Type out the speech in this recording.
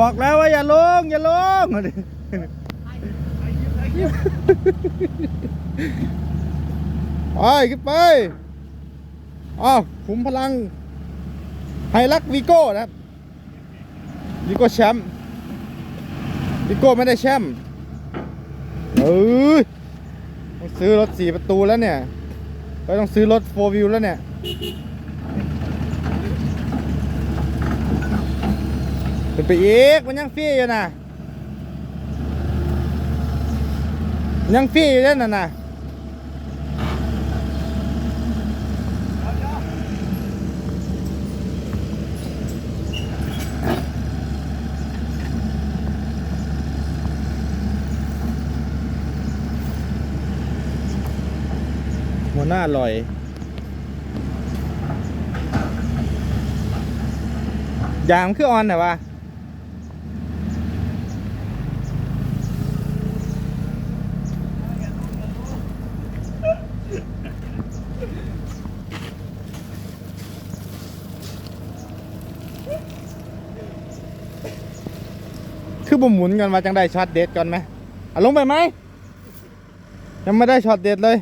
บอกแล้วว่าอย่าลง อย่าลงไปขึ้นไปอ้าวขุมพลังไฮรักวีโก้นะครับวีโก้แชมป์วีโก้ไม่ได้แชมป์เอ้ยต้องซื้อรถสี่ประตูแล้วเนี่ยก็ต้องซื้อรถโฟวิวแล้วเนี่ย ขึ้นไปอีกมันยังฟรีอยู่นะมันยังฟรีอยู่เด้นั่นน่ะหัวหน้าอร่อยยางคือออนแต่ว่า คือบ่หมุนกันว่าจังได้ช็อตเด็ดก่อนไหมอะลงไปไหมยังไม่ได้ช็อตเด็ดเลย